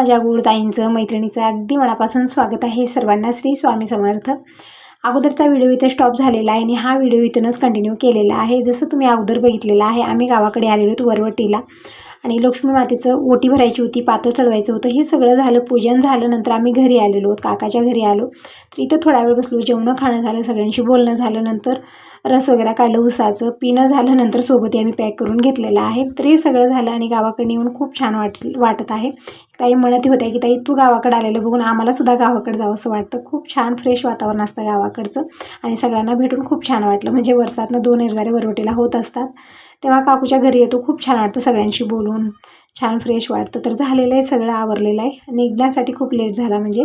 माझ्या गुरुताईंचं मैत्रिणीचं अगदी मनापासून स्वागत आहे सर्वांना श्री स्वामी समर्थ. अगोदरचा व्हिडिओ इथं स्टॉप झालेला आहे आणि हा व्हिडिओ इथूनच कंटिन्यू केलेला आहे. जसं तुम्ही अगोदर बघितलेलं आहे आम्ही गावाकडे आलेलो आहोत वरवटीला. आणि लक्ष्मी मातेचं ओटी भरायची होती पातळ चढवायचं होतं हे सगळं झालं पूजन झालं नंतर आम्ही घरी आलेलो आहोत काकाच्या घरी आलो. तर इथं थोडा वेळ बसलो जेवणं खाणं झालं सगळ्यांशी बोलणं झालं नंतर रस वगैरे काढलं उसाचं पिणं झालं नंतर सोबत आम्ही पॅक करून घेतलेलं आहे. तर हे सगळं झालं आणि गावाकडे येऊन खूप छान वाट वाटत आहे. ताई म्हणत होत्या की ताई तू गावाकडे आलेलं बघून आम्हाला सुद्धा गावाकडे जावं असं वाटतं. खूप छान फ्रेश वातावरण असतं गावाकडचं आणि सगळ्यांना भेटून खूप छान वाटलं. म्हणजे वर्षातनं दोन निर्जारे वरवटीला होत असतात. तेव्हा काकूच्या घरी येतो. खूप छान वाटतं सगळ्यांशी बोलून. छान फ्रेश वाटतं. तर झालेलं आहे सगळं आवरलेलं आहे. निघण्यासाठी खूप लेट झाला म्हणजे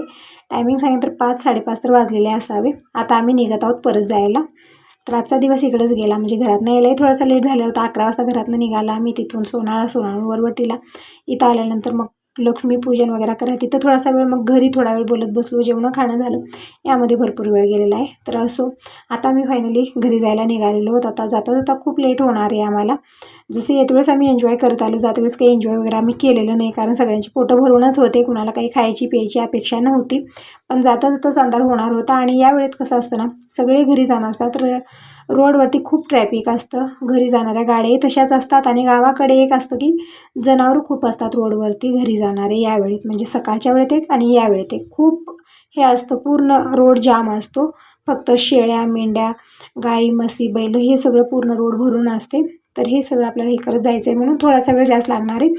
टायमिंग सांगितलं तर पाच साडेपाच तर वाजलेले असावे. आता आम्ही निघत आहोत परत जायला. तर आजचा दिवस इकडेच गेला. म्हणजे घरातनं यायलाही थोडासा लेट झाला होता. अकरा वाजता घरातनं निघाला आम्ही. तिथून सोनाळा सोनाळा वरवटीला. इथं आल्यानंतर मग लक्ष्मीपूजन वगैरे करा तिथं थोडासा वेळ मग घरी थोडा वेळ बोलत बसलो जेवणं खाणं झालं. यामध्ये भरपूर वेळ गेलेला आहे. तर असो आता आम्ही फायनली घरी जायला निघालेलो होत. आता जाता जाता खूप लेट होणार आहे आम्हाला. जसं येत वेळेस आम्ही एन्जॉय करत आलो जात वेळेस काही एन्जॉय वगैरे आम्ही केलेलं नाही. कारण सगळ्यांची पोटं भरूनच होते. कुणाला काही खायची प्यायची अपेक्षा नव्हती. पण जाता जाताच अंधार होणार होता. आणि या वेळेत कसं असतं ना सगळे घरी जाणार असतात. तर रोडवरती खूप ट्रॅफिक असतं. घरी जाणाऱ्या गाड्याही तशाच असतात आणि गावाकडे एक असतं की जनावरं खूप असतात रोडवरती घरी जाणारे या वेळेत म्हणजे सकाळच्या वेळेत एक आणि या वेळेत एक. खूप हे असतं पूर्ण रोड जाम असतो. फक्त शेळ्या मेंढ्या गाई म्हशी बैल हे सगळं पूर्ण रोड भरून असते. तर हे सगळं आपल्याला हे करत जायचं आहे म्हणून थोडासा वेळ जास्त लागणार आहे.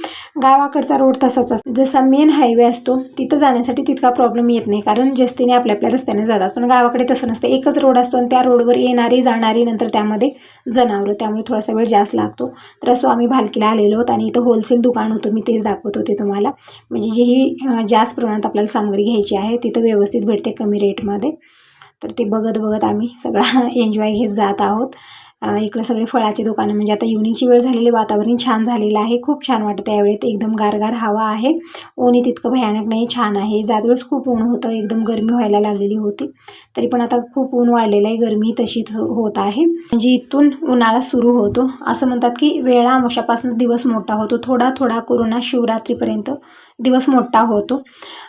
गावाकडचा रोड तसाच असतो. जसा मेन हायवे असतो तिथं जाण्यासाठी तितका प्रॉब्लेम येत नाही. कारण जस्तीने आपल्या आपल्या रस्त्याने जातात. पण गावाकडे तसं नसतं. एकच रोड असतो आणि त्या रोडवर येणारी जाणारी नंतर त्यामध्ये जनावरं. त्यामुळे थोडासा वेळ जास्त लागतो. तर असो आम्ही भालकीला आलेलो आहोत आणि इथं होलसेल दुकान होतं. मी तेच दाखवत होते तुम्हाला. म्हणजे जेही जास्त प्रमाणात आपल्याला सामग्री घ्यायची आहे तिथं व्यवस्थित भेटते कमी रेटमध्ये तर ते बघत बघत आम्ही सगळा एन्जॉय घेत जात आहोत. इकडं सगळे फळाचे दुकानं म्हणजे आता इव्हनिंगची वेळ झालेली वातावरण छान झालेलं आहे. खूप छान वाटतं त्यावेळेत एकदम गारगार हवा आहे. ऊनही तितकं भयानक नाही छान आहे. जातवेळेस खूप ऊन होतं एकदम गरमी व्हायला लागलेली होती. तरी पण आता खूप ऊन वाढलेलं आहे. गरमी तशीच होत आहे. म्हणजे इथून उन्हाळा सुरू होतो. असं म्हणतात की वेळा अमावश्यापासून दिवस मोठा होतो. थोडा थोडा कोरोना शिवरात्रीपर्यंत दिवस मोठा होतो.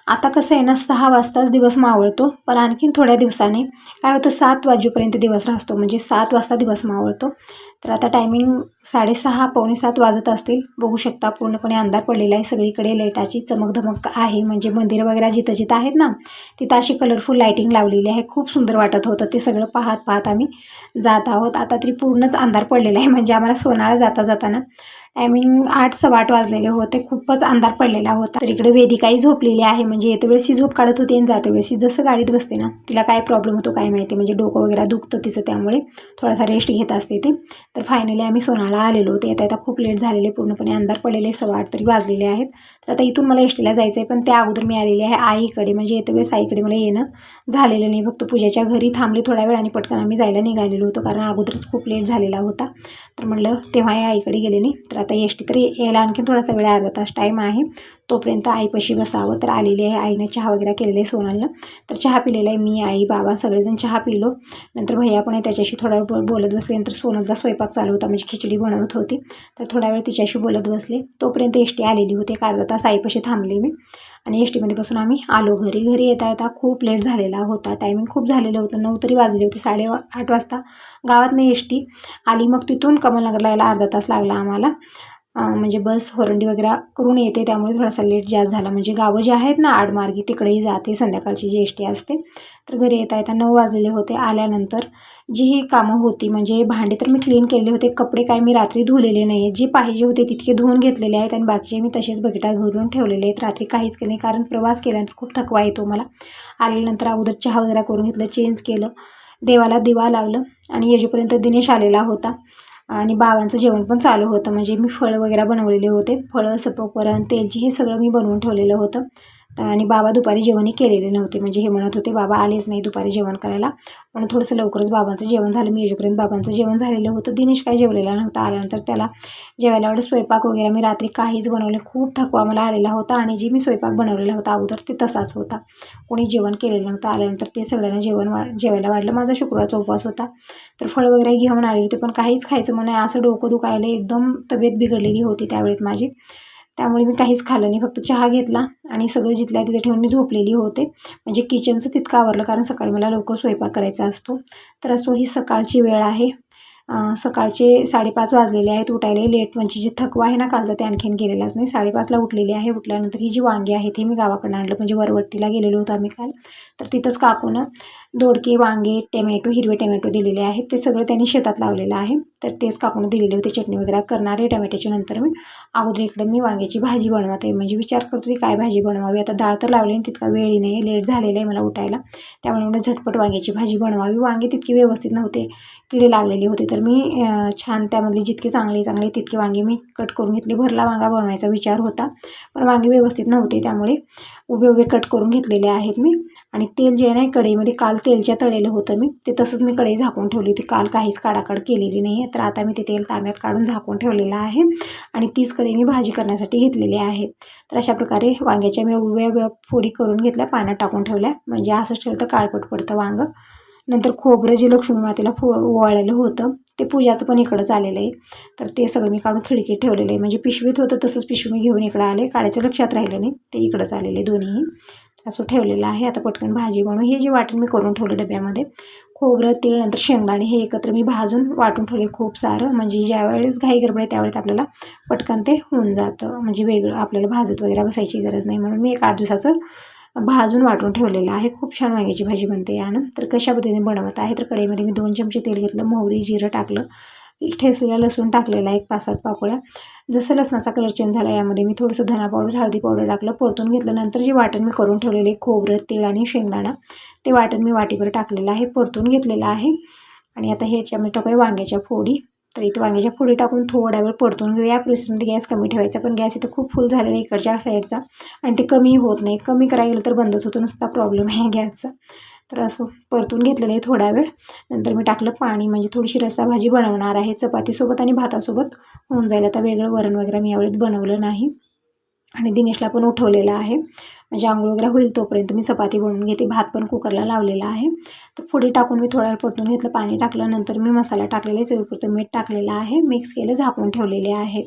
आता कसं आहे ना सहा वाजताच दिवस मावळतो पण आणखीन थोड्या दिवसाने काय होतं सात वाजेपर्यंत दिवस राहतो म्हणजे सात वाजता दिवस मावळतो. तर आता टायमिंग साडेसहा पावणे सात वाजत असतील. बघू शकता पूर्णपणे अंधार पडलेला आहे. सगळीकडे लाईटाची चमकधमक आहे. म्हणजे मंदिर वगैरे जिथं जिथं आहेत ना तिथं अशी कलरफुल लाईटिंग लावलेली आहे. खूप सुंदर वाटत होतं. ते सगळं पाहत पाहत आम्ही जात आहोत. आता तरी पूर्णच अंधार पडलेला आहे. म्हणजे आम्हाला सोनाळा जाता जाताना आय मीन आठ सव्वा आठ वाजलेले होते. खूपच अंधार पडलेला होता. तर इकडे वेदिकाही झोपलेली आहे. म्हणजे येते वेळेस झोप काढत होती आणि जाते वेळेस जसं गाडीत बसते ना तिला काय प्रॉब्लेम होतो काय माहिती. म्हणजे डोकं वगैरे दुखतं तिचं त्यामुळे थोडासा रेस्ट घेत असते ते. तर फायनली आम्ही सोनाला आलेलो होते. येता येता खूप लेट झालेले पूर्णपणे अंधार पडलेले सव्वा आठ तरी वाजलेले आहेत. तर आता इथून मला एसटीला जायचं आहे पण त्या अगोदर मी आलेली आहे आईकडे म्हणजे येते वेळेस आईकडे मला येणं झालेलं नाही. फक्त पूजेच्या घरी थांबले थोड्या वेळ आणि पटकन आम्ही जायला निघालेलो होतो कारण अगोदरच खूप लेट झालेला होता. तर म्हणलं तेव्हा आईकडे गेले नाही. तर आता एस टी तरी यायला आणखी थोडासा वेळ अर्धा तास टाईम आहे. तोपर्यंत आईपाशी बसावं. तर आलेली आहे आईनं चहा वगैरे केलेलं आहे सोनालनं तर चहा पिलेला आहे मी आई बाबा सगळेजण चहा पिलो. नंतर भैया पण आहे त्याच्याशी थोडा वेळ बोलत बसले. नंतर सोनलचा स्वयंपाक चालू होता म्हणजे खिचडी बनवत होती. तर थोडा वेळ तिच्याशी बोलत बसले. तोपर्यंत एस टी आलेली होती एक अर्धा तास आईपाशी थांबले मी. आणि एस टीमध्ये बसून आम्ही आलो घरी. घरी येता येता खूप लेट झालेला होता. टायमिंग खूप झालेलं होतं. नऊ तरी वाजले होते साडे आठ वाजता गावातनं एस टी. आली मग तिथून कमलनगरला यायला अर्धा तास लागला आम्हाला. म्हणजे बस होरंडी वगैरे करून येते. त्यामुळे थोडासा लेट जास्त झाला. म्हणजे गावं जे आहेत ना आडमार्गी तिकडेही जाते. संध्याकाळची जी एस टी असते तर घरी येता येता नऊ वाजलेले होते. आल्यानंतर जी ही कामं होती म्हणजे भांडे तर मी क्लीन केलेले होते. कपडे काय मी रात्री धुलेले नाही आहेत जे पाहिजे होते तितके धुवून घेतलेले आहेत आणि बाकीचे मी तसेच बकेटात भरून ठेवलेले आहेत. रात्री काहीच केले नाही कारण प्रवास केल्यानंतर खूप थकवा येतो मला. आल्यानंतर अगोदर चहा वगैरे करून घेतलं चेंज केलं. देवाला दिवा लावलं आणि येजूपर्यंत दिनेश आलेला होता. आणि बाबांचं जेवण पण चालू होतं. म्हणजे मी फळं वगैरे बनवलेले होते. फळं सपकवरण तेलची हे सगळं मी बनवून ठेवलेलं होतं. आणि बाबा दुपारी जेवणही केलेले नव्हते. म्हणजे हे म्हणत होते बाबा आलेच नाही दुपारी जेवण करायला. पण थोडंसं लवकरच बाबांचं जेवण झालं. मी येजोपर्यंत बाबांचं जेवण झालेलं होतं. दिनेश काय जेवलेला नव्हता. आल्यानंतर त्याला जेवायला एवढं स्वयंपाक वगैरे मी रात्री काहीच बनवले खूप थकवा मला आलेला होता आणि जी मी स्वयंपाक बनवलेला होता अगोदर ते तसाच होता. कोणी जेवण केलेलं नव्हतं. आल्यानंतर ते सगळ्यांना जेवण वा जेवायला वाढलं. माझा शुक्रवारचा उपवास होता. तर फळ वगैरे घेऊन आले होते पण काहीच खायचं म्हणे असं डोकं दुखायला एकदम तब्येत बिघडलेली होती त्यावेळेत माझी. त्यामुळे मी काहीच खाल्लं नाही. फक्त चहा घेतला आणि सगळं जिथल्या तिथे ठेवून मी झोपलेली होते. म्हणजे किचनचं तितकं आवरलं कारण सकाळी मला लवकर स्वयंपाक करायचा असतो. तर असो ही सकाळची वेळ आहे. सकाळचे साडेपाच वाजलेले आहेत उठायला. लेट म्हणजे जी थकवा आहे ना कालचा ते आणखीन गेलेलाच नाही. साडेपाचला उठलेली आहे. उठल्यानंतर ही जी वांगी आहेत ही मी गावाकडनं आणलं. म्हणजे वरवट्टीला गेलेलो होतो आम्ही काल. तर तिथंच काकूनं दोडके वांगे टमॅटो हिरवे टमॅटो दिलेले आहेत. ते सगळं त्यांनी शेतात लावलेलं आहे. तर तेच कापून दिलेले होते चटणी वगैरे. करणारे टमॅटोच्या नंतर मी. अगोदर इकडं मी वांग्याची भाजी बनवत आहे. म्हणजे विचार करतो की काय भाजी बनवावी? आता डाळ तर लावली आणि तितका वेळी नाही. लेट झालेला आहे मला उठायला. त्यामुळे म्हणलं झटपट वांग्याची भाजी बनवावी. वांगे तितकी व्यवस्थित नव्हते. किडे लागलेले होते. तर मी छान त्यामधले जितके चांगले चांगले तितके वांगे मी कट करून घेतले. भरला वांगा बनवायचा विचार होता. पण वांगे व्यवस्थित नव्हते. त्यामुळे उभे उभे कट करून घेतलेले आहेत मी. आणि तेल जे आहे ना कढईमध्ये काल तेलच्या तळेलं होतं मी. ते तसंच मी कढई झाकून ठेवली होती. काल काहीच काढाकाड केलेली नाही आहे. तर आता मी ते तेल तांब्यात काढून झाकून ठेवलेलं आहे. आणि तीच कढई मी भाजी करण्यासाठी घेतलेली आहे. तर अशा प्रकारे वांग्याच्या मी उभ्या फोडी करून घेतल्या पाण्यात टाकून ठेवल्या. म्हणजे असंच ठेवलं तर काळपट पडतं वांगं. नंतर खोबरं जे लक्ष्मी मातेला फो ओवाळलेलं होतं ते पूजाचं पण इकडंच आलेलं आहे. तर ते सगळं मी काढून खिडकीत ठेवलेलं आहे. म्हणजे पिशवीत होतं तसंच पिशवी मी घेऊन इकडं आले. काढायचं लक्षात राहिलं नाही. ते इकडंच आलेले दोन्हीही. असं ठेवलेलं आहे. आता पटकन भाजी बनवून हे जे वाटण मी करून ठेवलं डब्यामध्ये खोबरं तीळ नंतर शेंगदाणे हे एकत्र मी भाजून वाटून ठेवले खूप सारं. म्हणजे ज्यावेळेस घाई गडबड आहे त्यावेळेस आपल्याला पटकन ते होऊन जातं. म्हणजे वेगळं आपल्याला भाजत वगैरे बसायची गरज नाही. म्हणून मी एक आठ दिवसाचं भाजून वाटून ठेवलेलं आहे. खूप छान वांग्याची भाजी बनते यानं. तर कशा पद्धतीने बनवत आहे? तर कढईमध्ये मी दोन चमचे तेल घेतलं मोहरी जिरं टाकलं ठेसलेला लसूण टाकलेला एक पाच सात पाकोळ्या. जसं लसणाचा कलर चेंज झाला यामध्ये मी थोडंसं धना पावडर हळदी पावडर टाकलं. परतून घेतल्यानंतर जे वाटण मी करून ठेवलेले खोबरं तीळ आणि शेंगदाणा ते वाटण मी वाटीवर टाकलेलं आहे परतून घेतलेलं आहे. आणि आता ह्याच्यामध्ये टाकूया वांग्याच्या फोडी. तर इथे वांग्याच्या फोडी टाकून थोडा वेळ परतून घेऊ या प्रोसेसमध्ये गॅस कमी ठेवायचा पण गॅस इथं खूप फुल झालेला आहे इकडच्या साईडचा. आणि ते कमी होत नाही. कमी करायला गेलं तर बंदच होतो. नुसता प्रॉब्लेम आहे गॅसचा. तर असं परतून घेतलेलं आहे थोडा वेळ. नंतर मी टाकलं पाणी म्हणजे थोडीशी रस्सा भाजी बनवणार आहे. चपातीसोबत आणि भातासोबत होऊन जाईल. आता वेगळं वरण वगैरे मी यावेळेस बनवलं नाही. आणि दिनेशला पण उठवलेलं आहे. म्हणजे आंघोळ वगैरे होईल तोपर्यंत मी चपाती बनवून घेते. भात पण कुकरला लावलेला आहे. तर पुढे टाकून मी थोडा वेळ परतून घेतलं. पाणी टाकलं. नंतर मी मसाला टाकलेला आहे. चवीपुरतं मीठ टाकलेलं आहे. मिक्स केलं झाकून ठेवलेले आहे.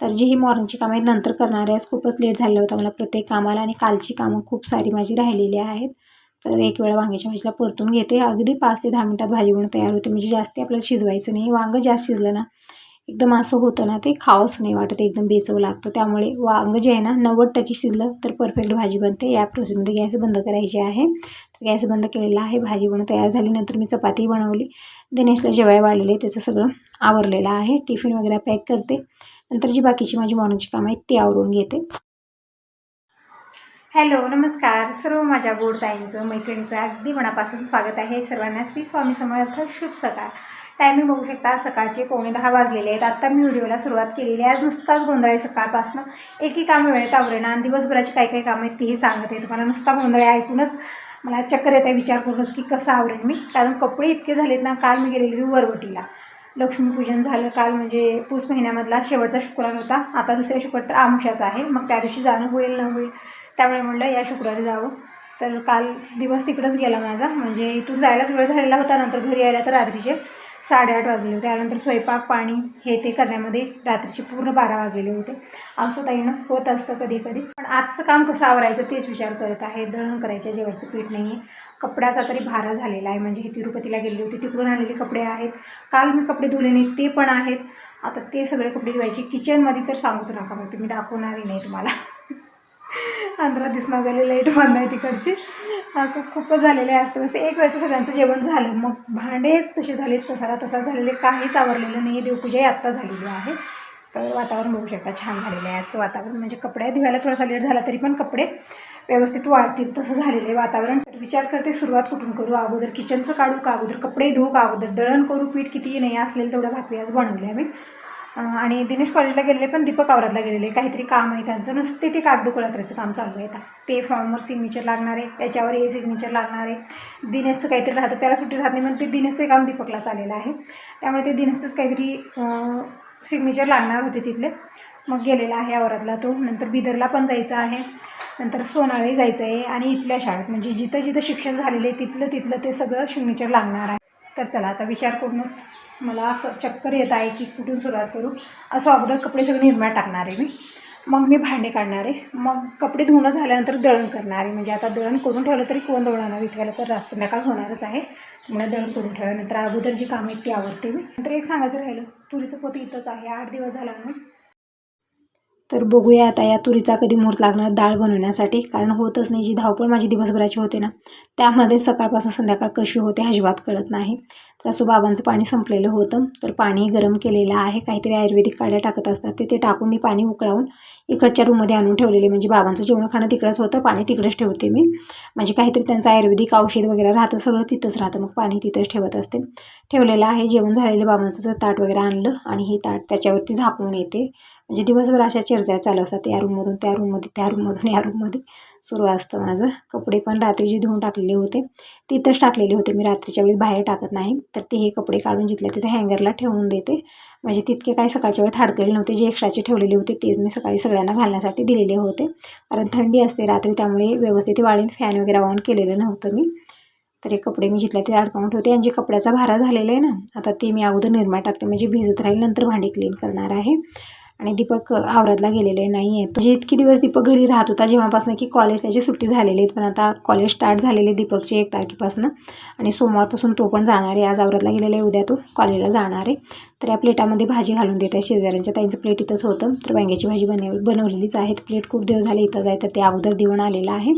तर जी ही मॉर्निंगची कामं आहेत नंतर करणार आज खूपच लेट झालं होतं. मला प्रत्येक कामाला आणि कालची कामं खूप सारी माझी राहिलेली आहेत. तर एक वेळा वांग्याच्या भाजीला परतून घेते. अगदी पाच ते दहा मिनटात भाजी म्हणून तयार होते. म्हणजे जास्त आपल्याला शिजवायचं नाही. वांगं जास्त शिजलं ना एकदम असं होतं ना ते खावंच नाही वाटत. एकदम बेचव लागतं. त्यामुळे वांगं जे आहे ना नव्वद टक्के शिजलं तर परफेक्ट भाजी बनते. या प्रोसेसमध्ये गॅस बंद करायची आहे. तर गॅस बंद केलेला आहे. भाजी बनवून तयार झाली. नंतर मी चपाती बनवली. दिनेशला जेवाय वाढलेले त्याचं सगळं आवरलेलं आहे. टिफिन वगैरे पॅक करते. नंतर जी बाकीची माझी मॉर्निंगची कामं आहेत ती आवरून घेते. हॅलो नमस्कार. सर्व माझ्या गोड ताईंचं मैत्रिणीचं अगदी मनापासून स्वागत आहे. सर्वांना श्री स्वामी समर्थ शुभ सकाळ. टायमिंग बघू शकता सकाळचे पावणे दहा वाजलेले आहेत. आत्ता मी व्हिडिओला सुरुवात केलेली आहे. आज नुसताच गोंधळ आहे सकाळपासून. एकही काम वेळेत आवरेना आणि दिवसभराची काय काय कामं आहेत तीही सांगत आहे. तुम्हाला नुसता गोंधळ आहे ऐकूनच मला चक्कर येत आहे विचार करूनच की कसं आवरेन मी. कारण कपडे इतके झालेत ना काल मी गेलेली होती वरवटीला. लक्ष्मीपूजन झालं काल म्हणजे पूस महिन्यामधला शेवटचा शुक्रवार होता. आता दुसऱ्या शुक्र तर आमुष्याचा आहे. मग त्या दिवशी जाणं होईल न होईल त्यामुळे म्हणलं या शुक्रवारी जावं. तर काल दिवस तिकडंच गेला माझा. म्हणजे इथून जायलाच वेळ झालेला होता. नंतर घरी यायला तर रात्रीचे साडेआठ वाजले होते. त्यानंतर स्वयंपाक पाणी हे ते करण्यामध्ये रात्रीचे पूर्ण बारा वाजलेले होते. असं ताईनं होत असतं कधी कधी पण आजचं काम कसं आवरायचं तेच विचार करत आहे. दळण करायचे जेवढचं पीठ नाही आहे कपड्याचा तरी भारा झालेला आहे. म्हणजे हे तिरुपतीला गेली होती तिकडून आणलेले कपडे आहेत. काल मी कपडे धुले नाही ते पण आहेत. आता ते सगळे कपडे धुवायचे. किचनमध्ये तर सांगूच नका. मग तुम्ही दाखवणारही नाही तुम्हाला. आंध्रा दिसणार झाले लाइट बंद आहे तिकडची. असं खूपच झालेलं आहे असतं असते एक वेळचं सगळ्यांचं जेवण झालं. मग भांडेच तसे झालेत तसाला तसा झालेले काहीच आवरलेलं नाही. आहे देवपूजाही आत्ता झालेली आहे. तर वातावरण बघू शकता छान झालेलं आहे आजचं वातावरण. म्हणजे कपडे धुवायला थोडासा लेट झाला तरी पण कपडे व्यवस्थित वाढतील तसं झालेलं आहे वातावरण. तर विचार करते सुरुवात कुठून करू? अगोदर किचनचं काढू का? अगोदर कपडे धुवू का? अगोदर दळण करू? पीठ किती नाही असलेलं तेवढं भाकरी आज बनवले आम्ही. आणि दिनेश कॉलेजला गेलेले पण दीपक आवरातला गेलेले. काहीतरी काम आहे त्यांचं नुसते ते कागदोकळा करायचं काम चालू आहे आता. ते फॉर्मवर सिग्नेचर लागणार आहे त्याच्यावर हे सिग्नेचर लागणार आहे. दिनेशचं काहीतरी राहतं त्याला सुट्टी राहत नाही म्हणून ते दिनेशचं काम दीपकला चाललेलं आहे. त्यामुळे ते दिनेशचंच काहीतरी सिग्नेचर लागणार होते तिथले. मग गेलेला आहे आवरातला तो. नंतर बिदरला पण जायचं आहे. नंतर सोनाळे जायचं आहे आणि इथल्या शाळेत. म्हणजे जिथं जिथं शिक्षण झालेलं आहे तिथलं तिथलं ते सगळं सिग्नेचर लागणार आहे. तर चला आता विचार करूनच मला चक्कर येत आहे की कुठून सुरुवात करू? असं अगोदर कपडे सगळे निर्माण टाकणार आहे मी. मग मी भांडे काढणार आहे. मग कपडे धुणं झाल्यानंतर दळण करणार आहे. म्हणजे आता दळण करून ठेवलं तरी कोण दळणार इतक्याला तर रात संध्याकाळ होणारच आहे. त्यामुळे दळण करून ठेवल्यानंतर अगोदर जी कामं आहेत ती आवडते मी. नंतर एक सांगायचं राहिलं तुरीचं पोत इथंच आहे. आठ दिवस झाला म्हणून. तर बघूया आता या तुरीचा कधी मुहूर्त लागणार डाळ बनवण्यासाठी. कारण होतच नाही जी धावपळ माझी दिवसभराची होते ना त्यामध्ये सकाळपासून संध्याकाळ कशी होते अजिबात कळत नाही. तर असं बाबांचं पाणी संपलेलं होतं. तर पाणी गरम केलेलं आहे. काहीतरी आयुर्वेदिक काड्या टाकत असतात. ते ते टाकून मी पाणी उकळावून इकडच्या रूममध्ये आणून ठेवलेले. म्हणजे बाबांचं जेवण खाणं तिकडंच होतं. पाणी तिकडेच ठेवते मी. म्हणजे काहीतरी त्यांचं आयुर्वेदिक औषध वगैरे राहतं. सगळं तिथंच राहतं. मग पाणी तिथंच ठेवत असते. ठेवलेलं आहे. जेवण झालेलं बाबांचं तर ताट वगैरे आणलं आणि हे ताट त्याच्यावरती झाकून येते. म्हणजे दिवसभर अशा चर्चा चालू असतात या रूममधून त्या रूममध्ये त्या रूममधून या रूममध्ये सुरू असतं माझं. कपडे पण रात्री जे धुवून टाकलेले होते तिथंच टाकलेले होते. मी रात्रीच्या वेळी बाहेर टाकत नाही. तर ते हे कपडे काढून जिथल्या तिथे हँगरला ठेवून देते. म्हणजे तितके काही सकाळच्या वेळी थाडकलेले नव्हते. जे एक्स्ट्राचे ठेवलेले होते तेच मी सकाळी सगळ्यांना घालण्यासाठी दिलेले होते. कारण थंडी असते रात्री त्यामुळे व्यवस्थित वाळीन फॅन वगैरे ऑन केलेलं नव्हतं मी. तर हे कपडे मी जिथल्या तिथे अडकावून ठेवते. आणि जे कपड्याचा भारा झालेला आहे ना आता ते मी अगोदर निर्मा टाकते. म्हणजे भिजत राहील नंतर भांडी क्लीन करणार आहे. आणि दीपक आवरातला गेलेले नाही आहे म्हणजे इतके दिवस दीपक घरी राहत होता जेव्हापासून की कॉलेज त्याची सुट्टी झालेली आहेत पण आता कॉलेज स्टार्ट झालेले दीपकची एक तारखेपासून. आणि सोमवारपासून तो पण जाणार आहे. आज आवरातला गेलेला आहे. उद्या तो कॉलेजला जाणार आहे. तर या प्लेटामध्ये भाजी घालून देत आहे शेजाऱ्यांच्या. त्यांचं प्लेट इथंच होतं. तर वांग्याची भाजी बनव बनवलेलीच आहे. प्लेट खूप दिवस झाले इथंच आहे. तर ते अगोदर देऊन आलेलं आहे.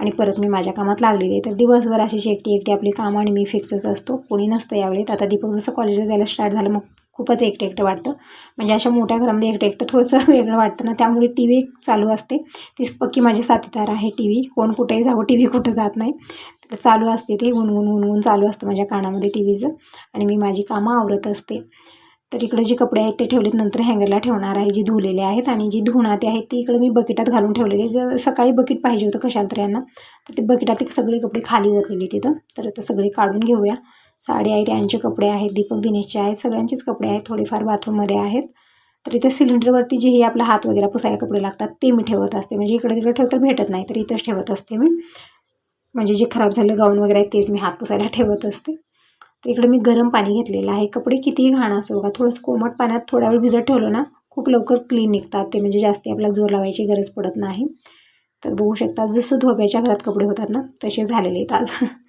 आणि परत मी माझ्या कामात लागलेली आहे. तर दिवसभर अशी एकटी एकटी आपली कामं आणि मी फिक्सच असतो. कोणी नसतं यावेळेत आता दीपक जसं कॉलेजला जायला स्टार्ट झालं मग खूपच एकटं एकटं वाटतं. म्हणजे अशा मोठ्या घरामध्ये एकटं एकटं थोडंसं वेगळं वाटतं ना त्यामुळे टी व्ही चालू असते. तीच पक्की माझी साथीदार आहे टी व्ही कोण कुठेही जावं टी व्ही कुठं जात नाही. तर चालू असते ते गुणगुण गुणगुण चालू असतं माझ्या कानामध्ये टी व्हीचं आणि मी माझी कामं आवरत असते. तर इकडे जे कपडे आहेत ते ठेवलेत नंतर हँगरला ठेवणार आहे जी धुलेले आहेत. आणि जी धुणाते आहेत ती इकडे मी बकेटात घालून ठेवलेले जर सकाळी बकेट पाहिजे होतं कशाला तर यांना तर ते बकेटात सगळे कपडे खाली ओतलेले तिथं तर आता सगळे काढून घेऊया. साडी आहे त्यांचे कपडे आहेत दीपक दिनेशचे आहेत सगळ्यांचेच कपडे आहेत थोडेफार बाथरूममध्ये आहेत. तर इथे सिलेंडरवरती जे हे आपला हात वगैरे पुसायला कपडे लागतात ते मी ठेवत असते. म्हणजे इकडे तिकडे ठेवतं भेटत नाही तर इथंच ठेवत असते मी. म्हणजे जे खराब झालं गाऊन वगैरे आहे तेच मी हात पुसायला ठेवत असते. तर इकडे मी गरम पाणी घेतलेलं आहे. कपडे कितीही घाण असो का थोडंसं कोमट पाण्यात थोड्या वेळ भिजत ठेवलं ना खूप लवकर क्लीन निघतात. ते म्हणजे जास्ती आपल्याला जोर लावायची गरज पडत नाही. तर बघू शकता जसं धोब्याच्या घरात कपडे होतात ना तसे झालेले आहेत आज.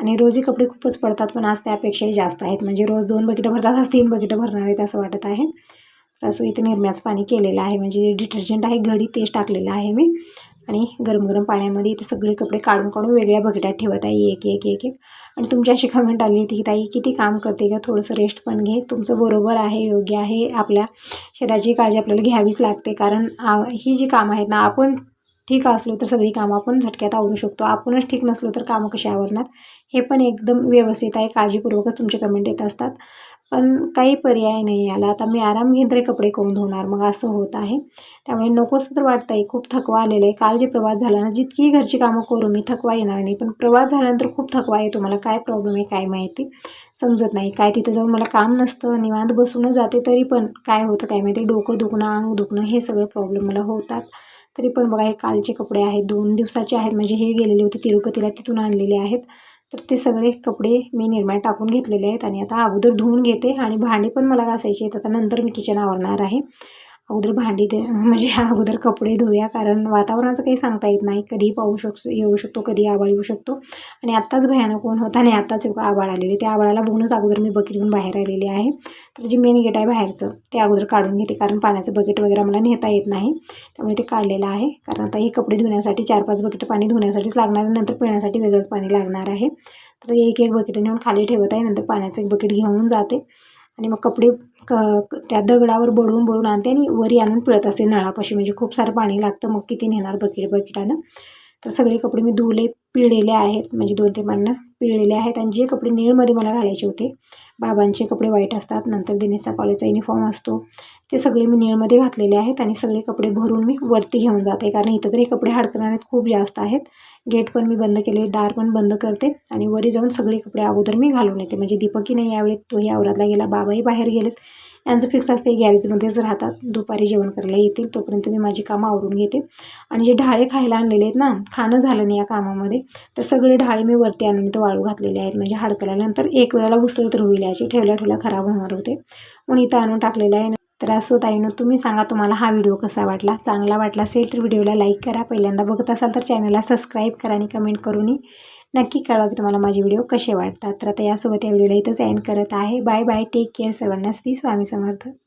आणि रोजही कपडे खूपच पडतात पण आज त्यापेक्षाही जास्त आहेत. म्हणजे रोज दोन बकेटं भरतात आज तीन बकेटं भरणार आहेत असं वाटत आहे. रसो इथं निर्म्याच पाणी केलेलं आहे. म्हणजे डिटर्जंट आहे घडी तेच टाकलेलं आहे मी. आणि गरम गरम पाण्यामध्ये इथे सगळे कपडे काढून काढून वेगळ्या बकेटात ठेवत आहे. एक एक एक एक. आणि तुमची अशी कमेंट आली होती की ताई किती काम करते का? थोडंसं रेस्ट पण घे. तुमचं बरोबर आहे योग्य आहे. आपल्या शरीराची काळजी आपल्याला घ्यावीच लागते. कारण ही जी कामं आहेत ना आपण ठीक असलो तर सगळी कामं आपण झटक्यात आवरू शकतो. आपणच ठीक नसलो तर कामं कशी आवरणार? हे पण एकदम व्यवस्थित आहे. काळजीपूर्वकच तुमचे कमेंट येत असतात. पण काही पर्याय नाही आला आता मी आराम घेतले तरी कपडे कोण धुणार मग असं होत आहे. त्यामुळे नकोच तर वाटतं आहे खूप थकवा आलेला आहे. काल जे प्रवास झाला ना जितकी घरची कामं करू मी थकवा येणार नाही. पण प्रवास झाल्यानंतर खूप थकवा येतो. मला काय प्रॉब्लेम आहे काय माहिती? समजत नाही. काय तिथं जाऊन मला काम नसतं. निवांत बसूनच जाते तरी पण काय होतं काय माहिती? डोकं दुखणं अंग दुखणं हे सगळं प्रॉब्लेम मला होतात. तरी पण बघा हे कालचे कपडे आहेत दोन दिवसाचे आहेत. म्हणजे हे गेलेले होते तिरुपतीला तिथून आणलेले आहेत. तर ते सगळे कपडे मी निर्माण टाकून घेतलेले आहेत आणि आता अगोदर धुवून घेते आणि भांडी पण मला घासायची आहेत. आता नंतर मी किचन आवरणार आहे. अगोदर भांडी दे म्हणजे अगोदर कपडे धुया कारण वातावरणाचं काही सांगता येत नाही. कधी पाहू शक येऊ शकतो कधी आबाळ येऊ शकतो. आणि आत्ताच भयानक ऊन होता आणि आत्ताच आबाळ आलेली त्या आबाळाला बघूनच अगोदर मी बकेट घेऊन बाहेर आलेली आहे. तर जे मेन गेट आहे बाहेरचं ते अगोदर काढून घेते कारण पाण्याचं बकेट वगैरे मला नेता येत नाही. त्यामुळे ते काढलेलं आहे. कारण आता हे कपडे धुण्यासाठी चार पाच बकेट पाणी धुण्यासाठीच लागणार आहे. नंतर पिण्यासाठी वेगळंच पाणी लागणार आहे. तर एक एक बकेट नेऊन खाली ठेवत आहे. नंतर पाण्याचं एक बकेट घेऊन जाते. आणि मग कपडे क त्या दगडावर बडवून बडवून आणते आणि वरी आणून पिळत असते नळापाशी. म्हणजे खूप सारं पाणी लागतं मग किती नेणार बकेट बकेटानं तर सगळे कपडे मी धुले पिळलेले आहेत. म्हणजे दोन ते मांडणं पिळलेले आहेत. आणि जे कपडे निळमध्ये मला घालायचे होते बाबांचे कपडे वाईट असतात. नंतर दिनेशचा कॉलेजचा युनिफॉर्म असतो. ते सगळे मी निळमध्ये घातलेले आहेत आणि सगळे कपडे भरून मी वरती घेऊन जाते. कारण इथं तरी कपडे हाडकणारे खूप जास्त आहेत. गेट पण मी बंद केले दार पण बंद करते आणि वरी जाऊन सगळे कपडे अगोदर मी घालून येते. म्हणजे दीपकी नाही यावेळी तोही आवरातला गेला बाबाही बाहेर गेलेत. यांचं फिक्स असते गॅरेजमध्येच राहतात. दुपारी जेवण करायला येतील तोपर्यंत मी माझी कामं आवरून घेते. आणि जे ढाळे खायला आणलेले आहेत ना खाणं झालं नाही या कामामध्ये तर सगळे ढाळे मी वरती आणून तर वाळू घातलेले आहेत. म्हणजे हाडकल्यानंतर एक वेळेला उसळ तर होईल याची ठेवल्या ठेवल्या खराब होणार होते. म्हणून इथं आणून टाकलेलं आहे. तर असो ताईनो तुम्ही सांगा तुम्हाला हा व्हिडिओ कसा वाटला? चांगला वाटला असेल तर व्हिडिओला लाईक करा. पहिल्यांदा बघत असाल तर चॅनलला सबस्क्राईब करा आणि कमेंट करूनही नक्की कळवा की तुम्हाला माझे व्हिडिओ कसे वाटतात. तर आता यासोबत या व्हिडिओला इथंच एंड करत आहे. बाय बाय टेक केअर सर्वांना श्री स्वामी समर्थ.